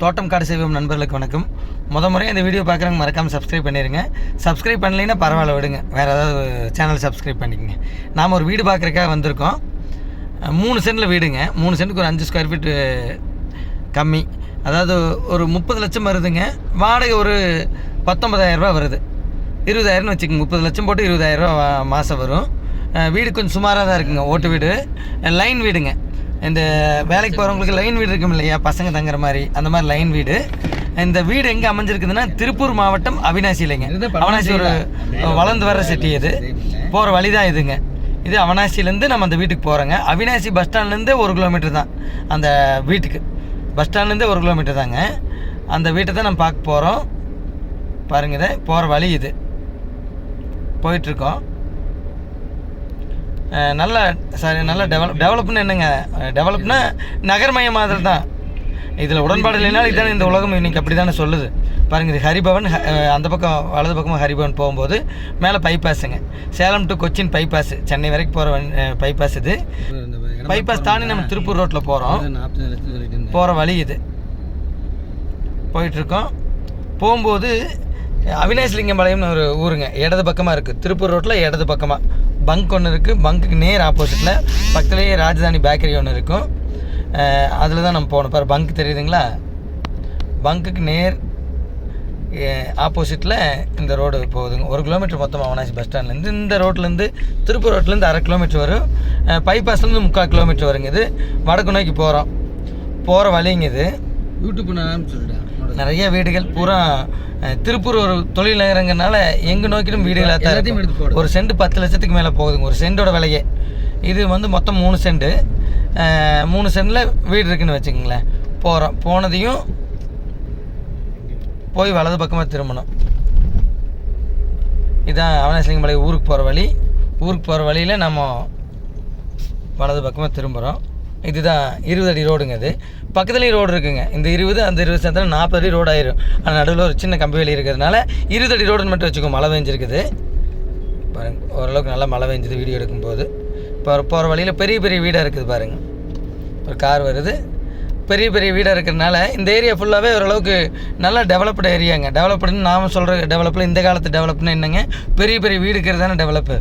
தோட்டம் காடு செய்வோம் நண்பர்களுக்கு வணக்கம். முத முறையாக இந்த வீடியோ பார்க்குறவங்க மறக்காமல் சப்ஸ்கிரைப் பண்ணிடுங்க சப்ஸ்கிரைப் பண்ணலைன்னா பரவாயில்ல விடுங்க. வேறு ஏதாவது சேனல் சப்ஸ்கிரைப் பண்ணிக்கங்க. நாம் ஒரு வீடு பார்க்குறக்காக வந்திருக்கோம். மூணு சென்டில் வீடுங்க. மூணு சென்ட்டுக்கு ஒரு அஞ்சு ஸ்கொயர் ஃபீட்டு கம்மி. அதாவது ஒரு முப்பது லட்சம் வருதுங்க. வாடகை ஒரு பத்தொன்பதாயிரரூபா வருது. இருபதாயிரம்னு வச்சுக்கோங்க. முப்பது லட்சம் போட்டு இருபதாயிரரூபா மாதம் வரும். வீடு கொஞ்சம் சுமாராக தான் இருக்குங்க. ஓட்டு வீடு. லைன் வீடுங்க. இந்த வேலைக்கு போகிறவங்களுக்கு லைன் வீடு இருக்கும் இல்லையா? பசங்க தங்குற மாதிரி. அந்த மாதிரி லைன் வீடு. இந்த வீடு எங்கே அமைஞ்சிருக்குதுன்னா திருப்பூர் மாவட்டம் அவினாசி இல்லைங்க. அவினாசி ஒரு வளர்ந்து வர்ற சிட்டி இது. போகிற வழி தான். இதுங்க. இது அவனாசிலேருந்து நம்ம அந்த வீட்டுக்கு போகிறோங்க அவினாசி பஸ் ஸ்டாண்ட்லேருந்து ஒரு கிலோமீட்டர் தான் அந்த வீட்டுக்கு. பஸ் ஸ்டாண்ட்லேருந்தே ஒரு கிலோமீட்டர் தாங்க. அந்த வீட்டை தான் நம்ம பார்க்க போகிறோம் பாருங்க இதை போகிற வழி இது. போயிட்டுருக்கோம் நல்ல சரி நல்ல டெவலப் டெவலப்னு என்னங்க? டெவலப்னா நகர்மய மாதிரி தான். இதில் உடன்பாடு இல்லைனாலும் இதானே இந்த உலகம் இன்னைக்கு அப்படி தானே சொல்லுது. பாருங்க இது ஹரிபவன் அந்த பக்கம் வலது பக்கமாக ஹரிபவன் போகும்போது மேலே பைபாஸுங்க சேலம் டு கொச்சின் பைபாஸ் சென்னை வரைக்கும் போகிற பைபாஸ் இது. பைபாஸ் தாண்டி நம்ம திருப்பூர் ரோட்டில் போகிறோம் போகிற வழி இது. போயிட்டுருக்கோம். போகும்போது அவினாஷ்லிங்கம்பாளையம்னு ஒரு ஊருங்க. இடது பக்கமாக இருக்குது திருப்பூர் ரோட்டில் இடது பக்கமாக பங்க் ஒன்று இருக்குது பங்க்குக்கு நேர் ஆப்போசிட்டில் பக்கத்துலேயே ராஜதானி பேக்கரி ஒன்று இருக்கும். அதில் தான் நம்ம போகணும். பாரு பங்க் தெரியுதுங்களா? பங்குக்கு நேர் ஆப்போசிட்டில் இந்த ரோடு போகுதுங்க. ஒரு கிலோமீட்டர் மொத்தமாக அவனாசி பஸ் ஸ்டாண்ட்லேருந்து இந்த ரோட்லேருந்து திருப்பூர் ரோட்லேருந்து அரை கிலோமீட்டர் வரும். பைபாஸ்லேருந்து முக்கால் கிலோமீட்டர் வருங்க இது. வடக்கு நோக்கி போகிறோம் போகிற வழிங்க இது. யூடியூப் நான் சொல்லிட்டேன் நிறைய வீடுகள் பூரா திருப்பூர் ஒரு தொழில் நகரங்கிறனால எங்கே நோக்கிலும் வீடுகளாக தான் இருக்கும். ஒரு சென்ட் பத்து லட்சத்துக்கு மேலே போகுதுங்க. ஒரு சென்டோட விலையே. இது வந்து மொத்தம் மூணு சென்ட் அஹ், மூணு சென்டில் வீடு இருக்குன்னு வச்சுக்கோங்களேன். போகிறோம் போனதையும் போய் வலது பக்கமாக திரும்பணும். இதான் அவனாசிலிங்கம்பாளையம் ஊருக்கு போகிற வழி. ஊருக்கு போகிற வழியில் நம்ம வலது பக்கமாக திரும்புகிறோம் இதுதான் இருபது அடி ரோடுங்க இது. பக்கத்துலேயும் ரோடு இருக்குங்க. இந்த இருபது அந்த இருபது சேர்த்து நாற்பது அடி ரோடு ஆயிரும். ஆனால் நடுவில் ஒரு சின்ன கம்பி வேலி இருக்கிறதுனால இருபது அடி ரோடுன்னு மட்டும் வச்சுக்கோ மழை பெஞ்சிருக்குது. பாருங்க ஓரளவுக்கு நல்லா மழை பெஞ்சுது வீடியோ எடுக்கும்போது. இப்போ போகிற வழியில் பெரிய பெரிய வீடாக இருக்குது பாருங்க. ஒரு கார் வருது. பெரிய பெரிய வீடாக இருக்கிறதுனால இந்த ஏரியா ஃபுல்லாகவே ஓரளவுக்கு நல்லா டெவலப்டு ஏரியாங்க டெவலப்டுன்னு நாம் சொல்கிற டெவலப்பில் இந்த காலத்து டெவலப்னு என்னங்க? பெரிய பெரிய வீடு இருக்கிறது தானே டெவலப்பு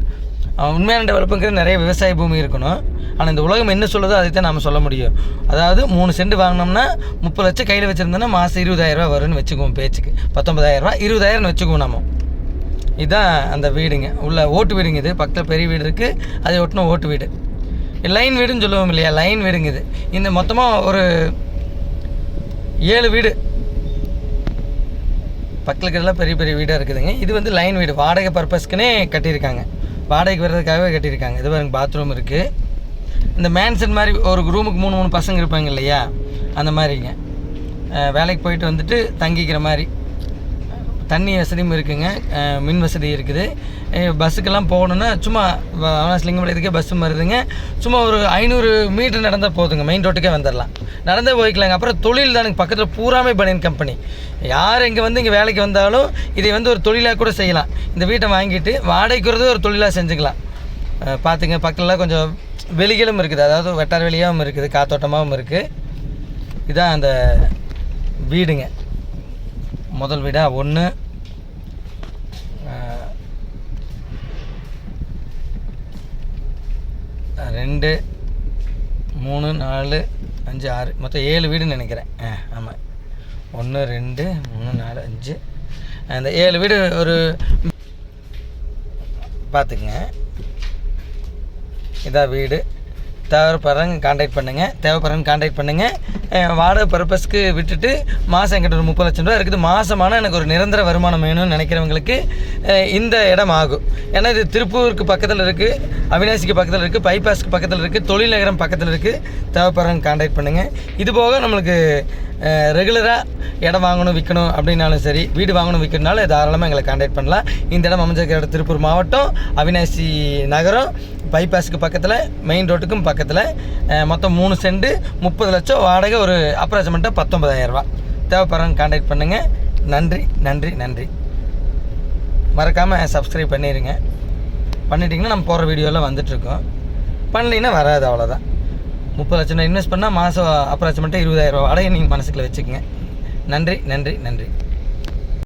உண்மையான டெவலப்புங்கிறது நிறைய விவசாய பூமி இருக்கணும். ஆனால் இந்த உலகம் என்ன சொல்லுதோ அதை தான் நம்ம சொல்ல முடியும். அதாவது மூணு சென்ட் வாங்கினோம்னா முப்பது லட்சம் கையில் வச்சுருந்தோன்னா மாதம் இருபதாயிரரூவா வரும்னு வச்சுக்குவோம் பேச்சுக்கு. பத்தொன்பதாயிரரூவா இருபதாயிரம்னு வச்சுக்குவோம் நம்ம இதுதான் அந்த வீடுங்க. உள்ள ஓட்டு வீடுங்க இது. பக்கத்தில் பெரிய வீடு இருக்குது அதை ஒட்டின ஓட்டு வீடு. லைன் வீடுன்னு சொல்லுவோம் இல்லையா? லைன் வீடுங்க இது. இந்த மொத்தமாக ஒரு ஏழு வீடு. பக்கத்தில் இருக்கிறதெல்லாம் பெரிய பெரிய வீடாக இருக்குதுங்க. இது வந்து லைன் வீடு. வாடகை பர்பஸ்க்குனே கட்டியிருக்காங்க. வாடகைக்கு வர்றதுக்காகவே கட்டியிருக்காங்க. இது பாருங்க பாத்ரூம் இருக்குது இந்த மேன்சன் மாதிரி ஒரு ரூமுக்கு மூணு மூணு பசங்க இருப்பாங்க இல்லையா? அந்த மாதிரிங்க. வேலைக்கு போயிட்டு வந்துட்டு தங்கிக்கிற மாதிரி. தண்ணி வசதியும் இருக்குங்க. மின் வசதி இருக்குது. பஸ்ஸுக்கெல்லாம் போகணுன்னா சும்மா அவனாசிலிங்கம்பாளையத்துக்கே பஸ்ஸும் வருதுங்க சும்மா ஒரு ஐநூறு மீட்டர் நடந்தால் போதுங்க. மெயின் ரோட்டுக்கே வந்துடலாம். நடந்தே போய்க்கலாங்க. அப்புறம் தொழில் தானுங்க பக்கத்தில் பூராமே பனியன் கம்பெனி. யார் இங்கே வந்து இங்கே வேலைக்கு வந்தாலும் இதை வந்து ஒரு தொழிலாக கூட செய்யலாம். இந்த வீட்டை வாங்கிட்டு வாடகைக்குறது ஒரு தொழிலாக செஞ்சுக்கலாம். பார்த்துங்க பக்கத்துலலாம் கொஞ்சம் வெளிகளும் இருக்குது. அதாவது வெட்டார் வெளியாகவும் இருக்குது. காத்தோட்டமாகவும் இருக்குது இதான் அந்த வீடுங்க. முதல் வீடாக ஒன்று ரெண்டு மூணு நாலு அஞ்சு ஆறு. மொத்தம் ஏழு வீடுன்னு நினைக்கிறேன். ஆ ஆமாம் ஒன்று ரெண்டு மூணு நாலு அஞ்சு. அந்த ஏழு வீடு ஒரு பார்த்துக்குங்க இதான் வீடு. தேவைப்படுறவங்க காண்டாக்ட் பண்ணுங்கள் தேவைப்படுறவங்க காண்டாக்ட் பண்ணுங்கள் வாடகை பர்பஸ்க்கு விட்டுட்டு மாதம் என்கிட்ட ஒரு முப்பது லட்சம் ரூபா இருக்குது. மாதமான எனக்கு ஒரு நிரந்தர வருமானம் வேணும்னு நினைக்கிறவங்களுக்கு இந்த இடம் ஆகும். ஏன்னா இது திருப்பூருக்கு பக்கத்தில் இருக்குது அவினாசிக்கு பக்கத்தில் இருக்குது பைபாஸ்க்கு பக்கத்தில் இருக்குது தொழில் நகரம் பக்கத்தில் இருக்குது தேவைப்படுறவங்க காண்டாக்ட் பண்ணுங்கள் இது போக நம்மளுக்கு ரெகுலராக இடம் வாங்கணும் விற்கணும் அப்படின்னாலும் சரி வீடு வாங்கணும் விற்கணுனாலும் தாராளமாக எங்களை காண்டாக்ட் பண்ணலாம். இந்த இடம் அமைஞ்சிருக்கிற இடம் திருப்பூர் மாவட்டம் அவினாசி நகரம் பைபாஸுக்கு பக்கத்தில் மெயின் ரோட்டுக்கும் பக்கத்தில் மொத்தம் மூணு செண்டு முப்பது லட்சம் வாடகை ஒரு அப்ராக்சிமேட்டாக பத்தொன்பதாயிரரூபா தேவைப்படுறவங்க காண்டாக்ட் பண்ணுங்கள் நன்றி நன்றி நன்றி. மறக்காமல் சப்ஸ்கிரைப் பண்ணிடுங்க பண்ணிட்டீங்கன்னா நம்ம போகிற வீடியோலாம் வந்துட்டுருக்கோம். பண்ணலைன்னா வராது அவ்வளோதான் முப்பது லட்சம் இன்வெஸ்ட் பண்ணால் மாதம் அப்ராக்சிமேட்டாக இருபதாயிரம் வாடகை நீங்கள் மனசுக்குள்ள வச்சுக்கோங்க. நன்றி நன்றி நன்றி.